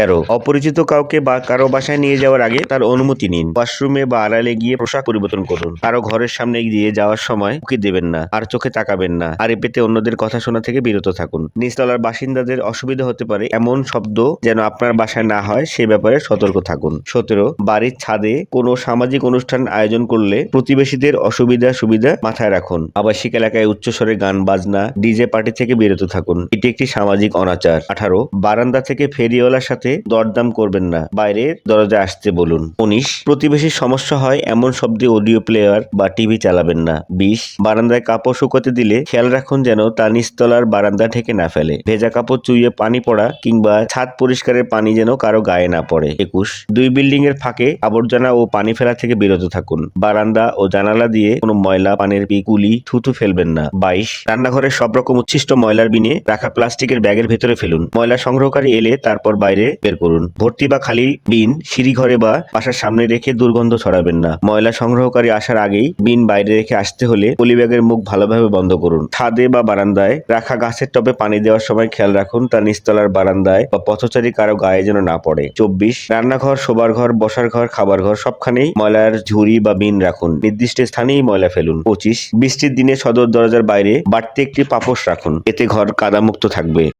তেরো অপরিচিত কাউকে বা কারও বাসায় নিয়ে যাওয়ার আগে তার অনুমতি নিন। ওয়াশরুমে বা আড়ালে গিয়ে পোশাক পরিবর্তন করুন। কারও ঘরের সামনে দিয়ে যাওয়ার সময় উকি দেবেন না আর চোখে তাকাবেন না। আর এপেতে অন্যদের কথা শোনা থেকে বিরত থাকুন। নিচতলার বাসিন্দাদের অসুবিধা হতে পারে এমন শব্দ যেন আপনার বাসায় না হয়, সে ব্যাপারে সতর্ক থাকুন। সতেরো, বাড়ির ছাদে কোনো সামাজিক অনুষ্ঠান আয়োজন করলে প্রতিবেশীদের অসুবিধা সুবিধা মাথায় রাখুন। আবাসিক এলাকায় উচ্চস্বরে গান, বাজনা, ডিজে পার্টি থেকে বিরত থাকুন। এটি একটি সামাজিক অনাচার। আঠারো, বারান্দা থেকে ফেরিওয়ালার সাথে দরদাম করবেন না। বাইরে দরজায় আসতে বলুন। উনিশ, প্রতিবেশীর সমস্যা হয় এমন শব্দে অডিও প্লেয়ার বা টিভি চালাবেন না। বিশ, বারান্দায় কাপড় শুকোতে দিলে খেয়াল রাখুন যেন তা নিচতলার বারান্দা ঢেকে না ফেলে। ভেজা কাপড় চুইয়ে পানি পড়া কিংবা ছাদ পরিষ্কারের পানি যেন কারও গায়ে না পড়ে। একুশ, দুই বিল্ডিং এর ফাঁকে আবর্জনা ও পানি ফেলা থেকে বিরত থাকুন। বারান্দা ও জানালা দিয়ে কোনো ময়লা, পানের পিকুলি থুতু ফেলবেন না। বাইশ, রান্নাঘরের সব রকম উচ্ছিষ্ট ময়লার বিনে রাখা প্লাস্টিকের ব্যাগের ভেতরে ফেলুন। ময়লা সংগ্রহকারী এলে তারপর বাইরে বের করুন। ভর্তি বা খালি বিন সিঁড়ি ঘরে বা বাসার সামনে রেখে দুর্গন্ধ ছড়াবেন না। ময়লা সংগ্রহকারী আসার আগেই বিন বাইরে রেখে আসতে হলে পলিব্যাগের মুখ ভালোভাবে বন্ধ করুন। ছাদে বা বারান্দায় রাখা গাছের টবে পানি দেওয়ার সময় খেয়াল রাখুন, তা নিচতলার বারান্দায় বা পথচারী কারও গায়ে যেন না পড়ে। চব্বিশ, রান্নাঘর, শোবার ঘর, বসার ঘর, খাবার ঘর সবখানেই ময়লার ঝুড়ি বা বিন রাখুন। নির্দিষ্ট স্থানেই ময়লা ফেলুন। পঁচিশ, বৃষ্টির দিনে সদর দরজার বাইরে বাড়তি একটি পাপোশ রাখুন। এতে ঘর কাদামুক্ত থাকবে।